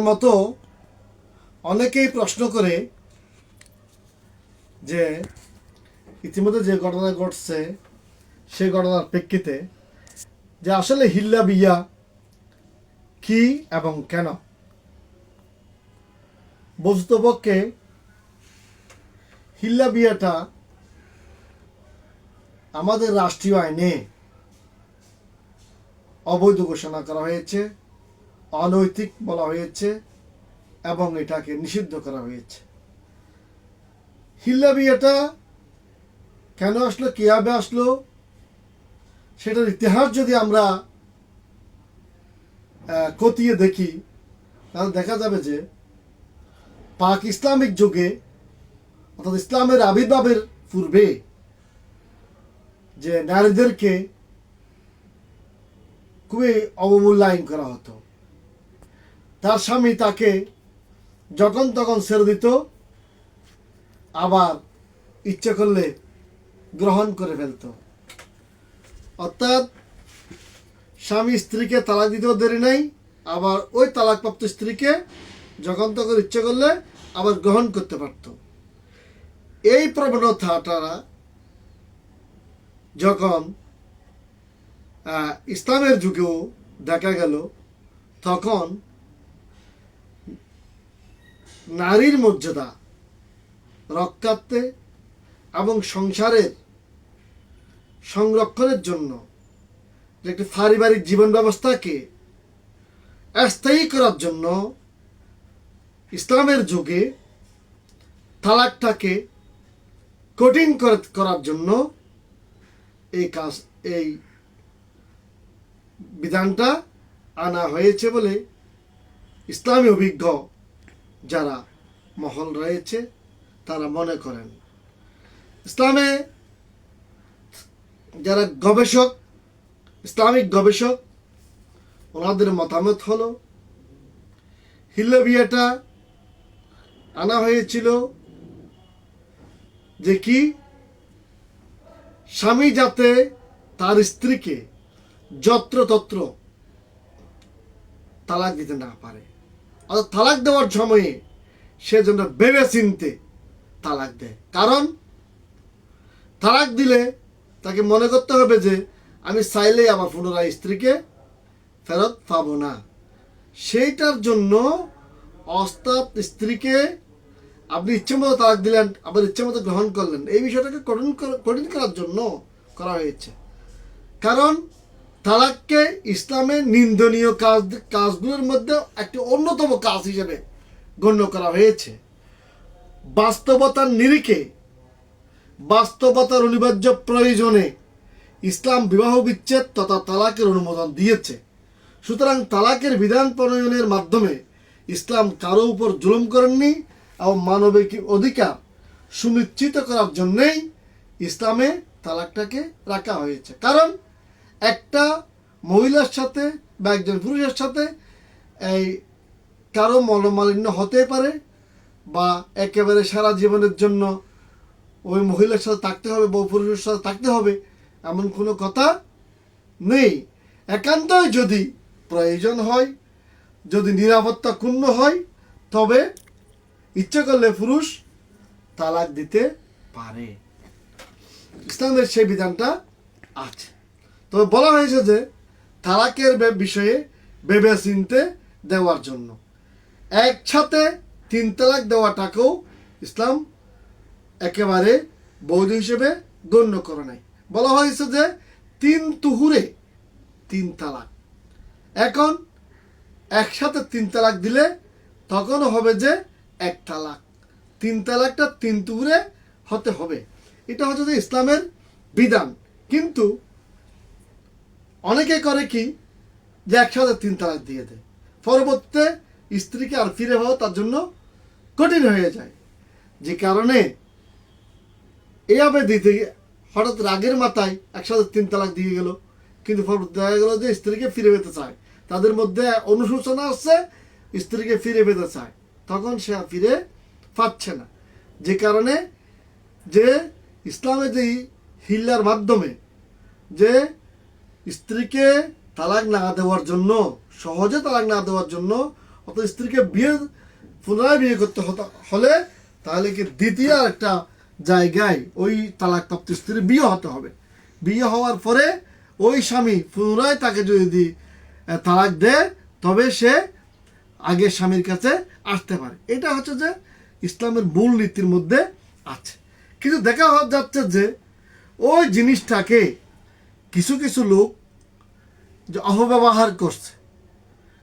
মতো অনেকেই প্রশ্ন করে যে ইতিমধ্যে যে ঘটনা ঘটছে সেই ঘটনার প্রেক্ষিতে যে আসলে হিল্লা বিয়া কি এবং কেন? বস্তুপক্ষে হিল্লা বিয়াটা আমাদের রাষ্ট্রীয় আইনে অবৈধ ঘোষণা করা হয়েছে। অনৈতিক বলা হয়েছে এবং এটাকে নিষিদ্ধ করা হয়েছে। হিল্লা বিয়েটা কেন আসলো, কীভাবে আসলো, সেটার ইতিহাস যদি আমরা খতিয়ে দেখি, তাহলে দেখা যাবে যে পাক ইসলামিক যুগে, অর্থাৎ ইসলামের আবির্ভাবের পূর্বে যে নারীদেরকে খুবই অবমূল্যায়ন করা হতো। তার স্বামী তাকে যখন তখন ছেড়ে দিত, আবার ইচ্ছে করলে গ্রহণ করে ফেলত। অর্থাৎ স্বামী স্ত্রীকে তালাক দিতেও দেরি নেই, আবার ওই তালাকপ্রাপ্ত স্ত্রীকে যখন তখন ইচ্ছে করলে আবার গ্রহণ করতে পারত। এই প্রবণতাটা যখন ইসলামের যুগেও দেখা গেল, তখন নারীর মর্যাদা রক্ষার্থে এবং সংসারের সংরক্ষণের জন্য। একটি পারিবারিক জীবন ব্যবস্থাকে স্থায়ী করার জন্য ইসলামের যুগে তালাকটাকে কঠিন করার জন্য এই কাজ, এই বিধানটা আনা হয়েছে বলে ইসলামী অভিজ্ঞ যারা মহল রয়েছে, তারা মনে করেন। ইসলামে যারা গবেষক, ইসলামিক গবেষক, ওনাদের মতামত হলো হিল্লা আনা হয়েছিল যে কি? স্বামী যাতে তার স্ত্রীকে যত্রতত্র তালাক দিতে না পারে। অর্থাৎ তালাক দেওয়ার সময়ে সে যেন ভেবে চিনতে তালাক দেয়। কারণ তালাক দিলে তাকে মনে করতে হবে যে, আমি চাইলেই আমার পুনরায় স্ত্রীকে ফেরত পাবো না। সেইটার জন্য অস্তাৎ স্ত্রীকে আপনি ইচ্ছে মতো তালাক দিলেন, আবার ইচ্ছে মতো গ্রহণ করলেন। এই বিষয়টাকে কঠিন কঠিন করার জন্য করা হয়েছে। কারণ তালাককে ইসলামের নিন্দনীয় কাজ, কাজগুলোর মধ্যে একটি অন্যতম কাজ হিসেবে গণ্য করা হয়েছে। বাস্তবতার নিরিখে, বাস্তবতার অনিবার্য প্রয়োজনে ইসলাম বিবাহ বিচ্ছেদ তথা তালাকের অনুমোদন দিয়েছে। সুতরাং তালাকের বিধান প্রণয়নের মাধ্যমে ইসলাম কারও উপর জুলুম করেননি এবং মানবিক অধিকার সুনিশ্চিত করার জন্যেই ইসলামে তালাকটাকে রাখা হয়েছে। কারণ একটা মহিলার সাথে বা একজন পুরুষের সাথে এই কারও মনোমালিন্য হতে পারে বা একেবারে সারা জীবনের জন্য ওই মহিলার সাথে থাকতে হবে বউ পুরুষের সাথে থাকতে হবে এমন কোনো কথা নেই। একান্তই যদি প্রয়োজন হয়, যদি নিরাপত্তা ক্ষুণ্ণ হয়, তবে ইচ্ছে করলে পুরুষ তালাক দিতে পারে। ইসলামের সেই বিধানটা আছে। তবে বলা হয়েছে যে তালাকের বিষয়ে ভেবে চিনতে দেওয়ার জন্য। একসাথে তিন তালাক দেওয়াটাকেও ইসলাম একেবারে বৈধ হিসেবে গণ্য করে নাই। বলা হয়েছে যে তিন তুহুরে তিন তালাক। এখন একসাথে তিন তালাক দিলে তখন হবে যে এক তালাক। তিন তালাকটা তিন তুহুরে হতে হবে। এটা হচ্ছে যে ইসলামের বিধান। কিন্তু অনেকে করে কি যে একসাথে তিন তালাক দিয়ে দেয়। পরবর্তীতে স্ত্রীকে আর ফিরে পাওয়া তার জন্য কঠিন হয়ে যায়। যে কারণে এইভাবে দিতে হঠাৎ রাগের মাথায় একসাথে তিন তালাক দিয়ে গেল। কিন্তু দেখা গেল যে স্ত্রীকে ফিরে পেতে চায়। তাদের মধ্যে অনুশোচনা আসছে স্ত্রীকে ফিরে পেতে চায়। তখন সে ফিরে পাচ্ছে না। যে কারণে যে ইসলামে যে হিল্লার মাধ্যমে যে স্ত্রীকে তালাক না দেওয়ার জন্য, সহজে তালাক না দেওয়ার জন্য অত স্ত্রীকে বিয়ে, পুনরায় বিয়ে করতে হলে তাহলে কি দ্বিতীয় একটা জায়গায় ওই তালাকপ্রাপ্ত স্ত্রীর বিয়ে হতে হবে। বিয়ে হওয়ার পরে ওই স্বামী পুনরায় তাকে যদি তালাক দেয়, তবে সে আগের স্বামীর কাছে আসতে পারে। এটা হচ্ছে যে ইসলামের মূল নীতির মধ্যে আছে। কিন্তু দেখা যাচ্ছে যে ওই জিনিসটাকে কিছু কিছু লোক যে অপব্যবহার করছে।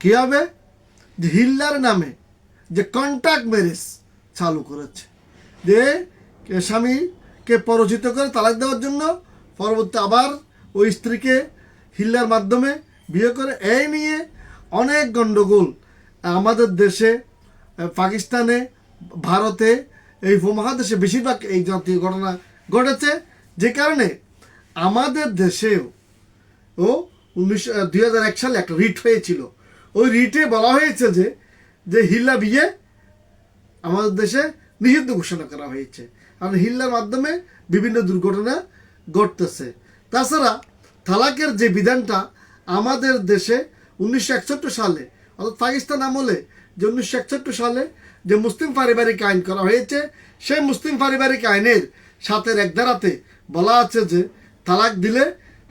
কীভাবে যে হিল্লার নামে যে কন্ট্যাক্ট ম্যারেজ চালু করেছে। যে স্বামীকে পরিচিত করে তালাক দেওয়ার জন্য পরবর্তী আবার ওই স্ত্রীকে হিল্লার মাধ্যমে বিয়ে করে, এই নিয়ে অনেক গণ্ডগোল আমাদের দেশে, পাকিস্তানে, ভারতে, এই উপমহাদেশে বেশিরভাগ এই জাতীয় ঘটনা ঘটেছে। যে কারণে আমাদের দেশেও, ও উনিশশো দুই সালে একটা রিট হয়েছিল। ওই রিটে বলা হয়েছে যে যে হিল্লা বিয়ে আমাদের দেশে নিষিদ্ধ ঘোষণা করা হয়েছে। কারণ হিল্লার মাধ্যমে বিভিন্ন দুর্ঘটনা ঘটতেছে। তাছাড়া তালাকের যে বিধানটা আমাদের দেশে উনিশশো একষট্টি সালে, অর্থাৎ পাকিস্তান আমলে যে উনিশশো একষট্টি সালে যে মুসলিম পারিবারিক আইন করা হয়েছে, সেই মুসলিম পারিবারিক আইনের সাতের এক ধারাতে বলা আছে যে তালাক দিলে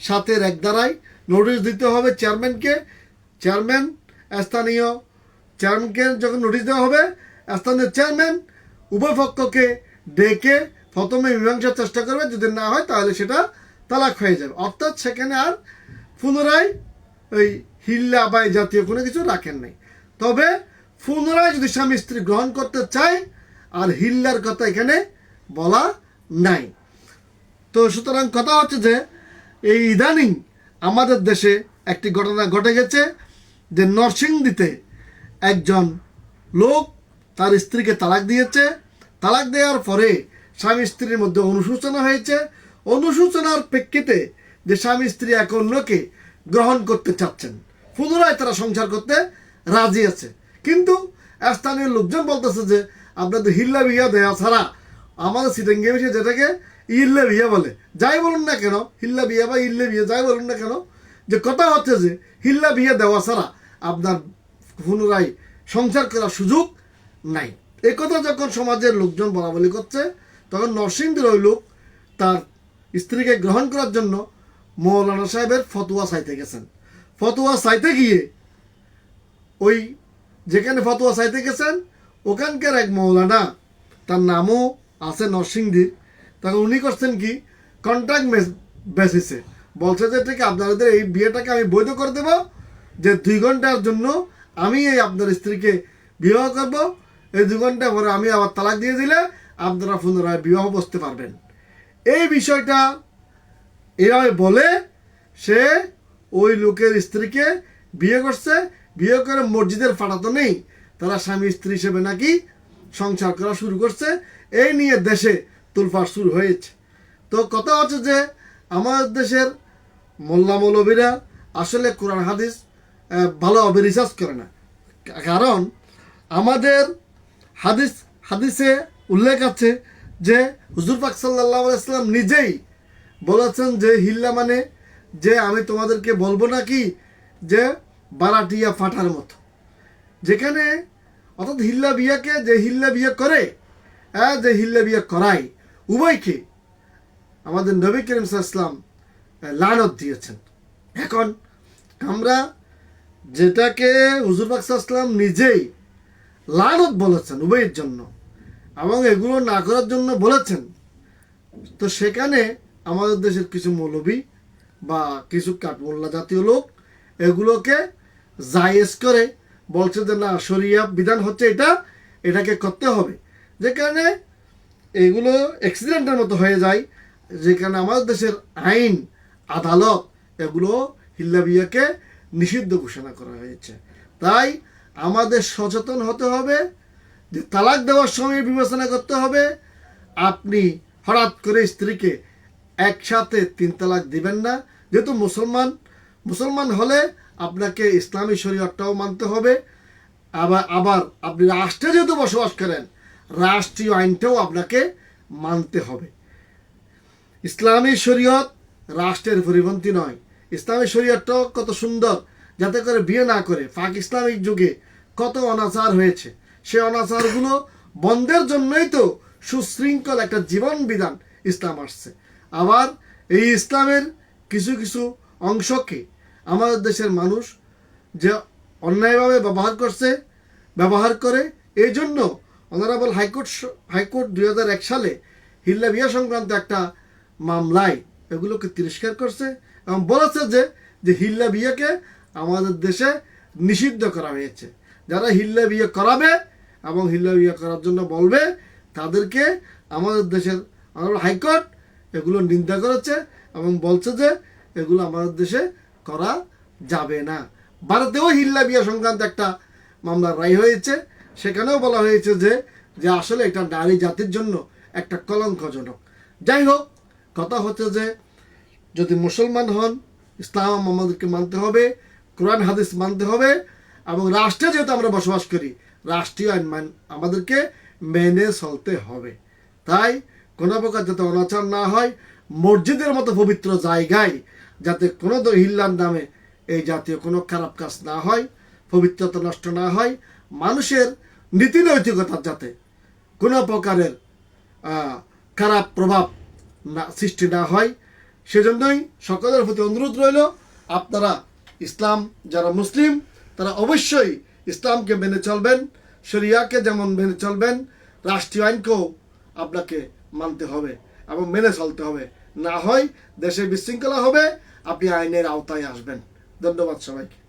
সাতের এক ধারায় নোটিশ দিতে হবে চেয়ারম্যানকে। চেয়ারম্যান, স্থানীয় চেয়ারম্যানকে যখন নোটিশ দেওয়া হবে, স্থানীয় চেয়ারম্যান উভয় পক্ষকে ডেকে প্রথমে মীমাংসার চেষ্টা করবে। যদি না হয়, তাহলে সেটা তালাক হয়ে যাবে। অর্থাৎ সেখানে আর পুনরায় ওই হিল্লা বা জাতীয় কোনো কিছু রাখেন নাই। তবে পুনরায় যদি স্বামী স্ত্রী গ্রহণ করতে চায়, আর হিল্লার কথা এখানে বলা নাই। তো সুতরাং কথা হচ্ছে যে, এই ইদানিং আমাদের দেশে একটি ঘটনা ঘটে গেছে যে নরসিংদীতে একজন লোক তার স্ত্রীকে তালাক দিয়েছে। তালাক দেওয়ার পরে স্বামী স্ত্রীর মধ্যে অনুশোচনা হয়েছে। অনুশোচনার প্রেক্ষিতে যে স্বামী স্ত্রী এক অন্যকে গ্রহণ করতে চাচ্ছেন, পুনরায় তারা সংসার করতে রাজি আছে। কিন্তু স্থানীয় লোকজন বলতেছে যে, আপনাদের হিল্লা বিয়া দেওয়া ছাড়া আমাদের সিটেঙ্গে বেশি যেটাকে ইল্লে বিয়ে বলে। যাই বলুন না কেন, হিল্লা বিয়ে বা ইল্লে বিয়ে, যাই বলুন না কেন, যে কথা হচ্ছে যে হিল্লা বিয়ে দেওয়া ছাড়া আপনার পুনরায় সংসার করার সুযোগ নাই। এই কথা যখন সমাজের লোকজন বলা বলি করছে, তখন নরসিংদীর ওই লোক তার স্ত্রীকে গ্রহণ করার জন্য মৌলানা সাহেবের ফতুয়া চাইতে গেছেন। ফতুয়া চাইতে গিয়ে ওই যেখানে ফতুয়া চাইতে গেছেন, ওখানকার এক মৌলানা, তার নামও আছে নরসিংদীর। তখন উনি করছেন কি? কন্ট্রাক্ট বেসিসে বলছে যে, ঠিক, আপনাদের এই বিয়েটাকে আমি বৈধ করে দেব। যে দুই ঘণ্টার জন্য আমি এই আপনার স্ত্রীকে বিবাহ করব। এই দুই ঘণ্টা পরে আমি আবার তালাক দিয়ে দিলে আপনারা পুনরায় বিবাহ বসতে পারবেন। এই বিষয়টা এভাবে বলে সে ওই লোকের স্ত্রীকে বিয়ে করছে। বিয়ে করে মসজিদের ফাটাতো নেই। তারা স্বামী স্ত্রী হিসেবে নাকি সংসার করা শুরু করছে, এই নিয়ে দেশে তুলফার শুরু হয়েছে। তো কথা হচ্ছে যে, আমাদের দেশের মোল্লা মৌলবীরা আসলে কোরআন, হাদিস ভালোভাবে রিসার্চ করে না। কারণ আমাদের হাদিস, হাদিসে উল্লেখ আছে যে, হুজুর পাক সাল্লাহ ইসলাম নিজেই বলেছেন যে, হিল্লা মানে যে, আমি তোমাদেরকে বলব নাকি যে, বারাটিয়া ফাটার মতো। যেখানে অর্থাৎ হিল্লা বিয়াকে যে হিল্লা বিয়ে করে হ্যাঁ যে হিল্লা বিয়ে করায়, উভয়কে আমাদের নবী করিম ইসলাম লানত দিয়েছেন। এখন আমরা যেটাকে হুজুর পাকসাল্লাম নিজেই লানত বলেছেন উভয়ের জন্য এবং এগুলো না করার জন্য বলেছেন, তো সেখানে আমাদের দেশের কিছু মৌলবী বা কিছু কাঠমোল্লা জাতীয় লোক এগুলোকে জায়েজ করে বলছে যে না, শরিয়া বিধান হচ্ছে এটা, এটাকে করতে হবে। যেখানে এগুলো অ্যাক্সিডেন্টের মতো হয়ে যায়। যেখানে আমাদের দেশের আইন, আদালত এগুলো হিল্লা বিয়াকে নিষিদ্ধ ঘোষণা করা হয়েছে। তাই আমাদের সচেতন হতে হবে, যে তালাক দেওয়ার সময় বিবেচনা করতে হবে। আপনি হঠাৎ করে স্ত্রীকে একসাথে তিন তালাক দিবেন না, যেহেতু মুসলমান মুসলমান হলে আপনাকে ইসলামী শরীয়তটাও মানতে হবে। আবার আবার আপনি রাষ্ট্রে যেহেতু বসবাস করেন, রাষ্ট্রীয় আইনটাও আপনাকে মানতে হবে। ইসলামী শরীয়ত রাষ্ট্রের পরিপন্থী নয়। ইসলামী শরীয়তটাও কত সুন্দর, যাতে করে বিয়ে না করে। পাক ইসলামিক যুগে কত অনাচার হয়েছে। সে অনাচারগুলো বন্ধের জন্যই তো সুশৃঙ্খল একটা জীবন বিধান ইসলাম আসছে। আবার এই ইসলামের কিছু কিছু অংশকে আমাদের দেশের মানুষ যে অন্যায়ভাবে ব্যবহার করছে, ব্যবহার করে এই জন্য অনারেবল হাইকোর্ট হাইকোর্ট দুই এক সালে হিল্লা বিয়া সংক্রান্ত একটা মামলায় এগুলোকে তিরস্কার করছে এবং বলেছে যে যে হিল্লা বিয়েকে আমাদের দেশে নিষিদ্ধ করা হয়েছে। যারা হিল্লা বিয়ে করাবে এবং হিল্লা বিয়ে করার জন্য বলবে, তাদেরকে আমাদের দেশের অনারেবল হাইকোর্ট এগুলো নিন্দা করেছে এবং বলছে যে এগুলো আমাদের দেশে করা যাবে না। ভারতেও হিল্লা বিয়া সংক্রান্ত একটা মামলার রায় হয়েছে। সেখানেও বলা হয়েছে যে যে আসলে এটা নারী জাতির জন্য একটা কলঙ্কজনক। যাই হোক, কথা হচ্ছে যে, যদি মুসলমান হন, ইসলাম আমাদেরকে মানতে হবে, কোরআন, হাদিস মানতে হবে, এবং রাষ্ট্রে যেহেতু আমরা বসবাস করি, রাষ্ট্রীয় আইন মান আমাদেরকে মেনে চলতে হবে। তাই কোনো প্রকার যাতে অনাচার না হয়, মসজিদের মতো পবিত্র জায়গায় যাতে কোনো দ- হিল্লার নামে এই জাতীয় কোনো খারাপ কাজ না হয়, পবিত্রতা নষ্ট না হয়, মানুষের নীতি নৈতিকতার যাতে কোনো প্রকারের খারাপ প্রভাব না, সৃষ্টি না হয়, সেজন্যই সকলের প্রতি অনুরোধ রইল, আপনারা ইসলাম যারা মুসলিম, তারা অবশ্যই ইসলামকে মেনে চলবেন, শরিয়াকে যেমন মেনে চলবেন, রাষ্ট্রীয় আইনকেও আপনাকে মানতে হবে এবং মেনে চলতে হবে। না হয় দেশে বিশৃঙ্খলা হবে আপনি আইনের আওতায় আসবেন। ধন্যবাদ সবাইকে।